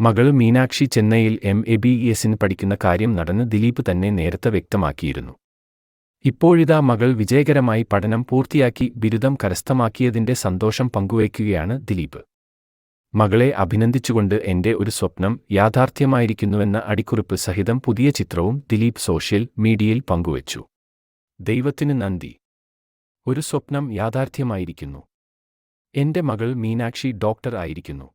മകൾ മീനാക്ഷി ചെന്നൈയിൽ M. A. B. എസിന് പഠിക്കുന്ന കാര്യം നടന് ദിലീപ് തന്നെ നേരത്തെ വ്യക്തമാക്കിയിരുന്നു. ഇപ്പോഴിതാ മകൾ വിജയകരമായി പഠനം പൂർത്തിയാക്കി ബിരുദം കരസ്ഥമാക്കിയതിന്റെ സന്തോഷം പങ്കുവയ്ക്കുകയാണ് ദിലീപ്. മകളെ അഭിനന്ദിച്ചുകൊണ്ട് എന്റെ ഒരു സ്വപ്നം യാഥാർത്ഥ്യമായിരിക്കുന്നുവെന്ന അടിക്കുറിപ്പ് സഹിതം പുതിയ ചിത്രവും ദിലീപ് സോഷ്യൽ മീഡിയയിൽ പങ്കുവച്ചു. ദൈവത്തിന് നന്ദി. ഒരു സ്വപ്നം യാഥാർത്ഥ്യമായിരിക്കുന്നു. എന്റെ മകൾ മീനാക്ഷി ഡോക്ടർ ആയിരിക്കുന്നു.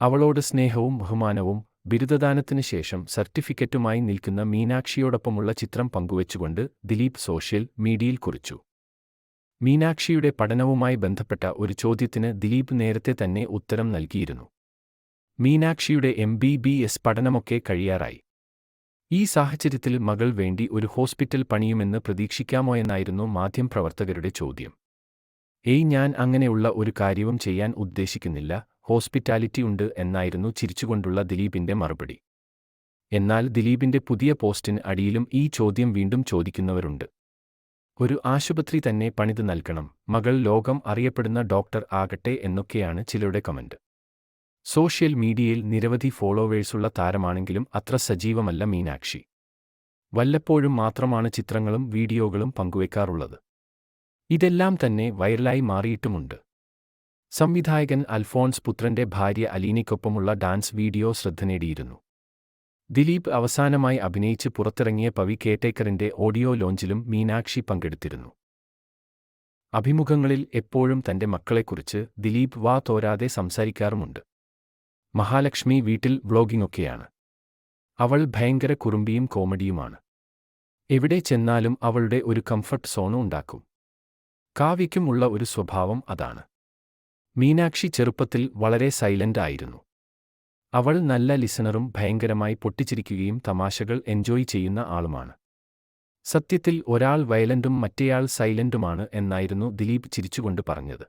അവളോട് സ്നേഹവും ബഹുമാനവും ബിരുദദാനത്തിന് ശേഷം സർട്ടിഫിക്കറ്റുമായി നിൽക്കുന്ന മീനാക്ഷിയോടൊപ്പമുള്ള ചിത്രം പങ്കുവച്ചുകൊണ്ട് ദിലീപ് സോഷ്യൽ മീഡിയയിൽ കുറിച്ചു. മീനാക്ഷിയുടെ പഠനവുമായി ബന്ധപ്പെട്ട ഒരു ചോദ്യത്തിന് ദിലീപ് നേരത്തെ തന്നെ ഉത്തരം നൽകിയിരുന്നു. മീനാക്ഷിയുടെ എം ബി ബി എസ് പഠനമൊക്കെ കഴിയാറായി. ഈ സാഹചര്യത്തിൽ മകൾ വേണ്ടി ഒരു ഹോസ്പിറ്റൽ പണിയുമെന്ന് പ്രതീക്ഷിക്കാമോ എന്നായിരുന്നു മാധ്യമപ്രവർത്തകരുടെ ചോദ്യം. ഏയ് ഞാൻ അങ്ങനെയുള്ള ഒരു കാര്യവും ചെയ്യാൻ ഉദ്ദേശിക്കുന്നില്ല. ഹോസ്പിറ്റാലിറ്റി ഉണ്ട് എന്നായിരുന്നു ചിരിച്ചുകൊണ്ടുള്ള ദിലീപിന്റെ മറുപടി. എന്നാൽ ദിലീപിന്റെ പുതിയ പോസ്റ്റിന് അടിയിലും ഈ ചോദ്യം വീണ്ടും ചോദിക്കുന്നവരുണ്ട്. ഒരു ആശുപത്രി തന്നെ പണിത് നൽകണം മകൾ ലോകം അറിയപ്പെടുന്ന ഡോക്ടർ ആകട്ടെ എന്നൊക്കെയാണ് ചിലരുടെ കമന്റ്. സോഷ്യൽ മീഡിയയിൽ നിരവധി ഫോളോവേഴ്സുള്ള താരമാണെങ്കിലും അത്ര സജീവമല്ല മീനാക്ഷി. വല്ലപ്പോഴും മാത്രമാണ് ചിത്രങ്ങളും വീഡിയോകളും പങ്കുവെക്കാറുള്ളത്. ഇതെല്ലാം തന്നെ വൈറലായി മാറിയിട്ടുമുണ്ട്. സംവിധായകൻ അൽഫോൺസ് പുത്രന്റെ ഭാര്യ അലീനയ്ക്കൊപ്പമുള്ള ഡാൻസ് വീഡിയോ ശ്രദ്ധ നേടിയിരുന്നു. ദിലീപ് അവസാനമായി അഭിനയിച്ച് പുറത്തിറങ്ങിയ പവി കേട്ടേക്കറിന്റെ ഓഡിയോ ലോഞ്ചിലും മീനാക്ഷി പങ്കെടുത്തിരുന്നു. അഭിമുഖങ്ങളിൽ എപ്പോഴും തന്റെ മക്കളെക്കുറിച്ച് ദിലീപ് വാ തോരാതെ സംസാരിക്കാറുമുണ്ട്. മഹാലക്ഷ്മി വീട്ടിൽ വ്ളോഗിങ്ങൊക്കെയാണ്. അവൾ ഭയങ്കര കുറുമ്പിയും കോമഡിയുമാണ്. എവിടെ ചെന്നാലും അവളുടെ ഒരു കംഫർട്ട് സോണും ഉണ്ടാക്കും കാവ്യയ്ക്കും ഒരു സ്വഭാവം അതാണ്. മീനാക്ഷി ചെറുപ്പത്തിൽ വളരെ സൈലന്റ് ആയിരുന്നു. അവൾ നല്ല ലിസണറും ഭയങ്കരമായി പൊട്ടിച്ചിരിക്കുകയും തമാശകൾ എൻജോയ് ചെയ്യുന്ന ആളുമാണ്. സത്യത്തിൽ ഒരാൾ വയലന്റും മറ്റേയാൾ സൈലന്റുമാണ് എന്നായിരുന്നു ദിലീപ് ചിരിച്ചുകൊണ്ട് പറഞ്ഞത്.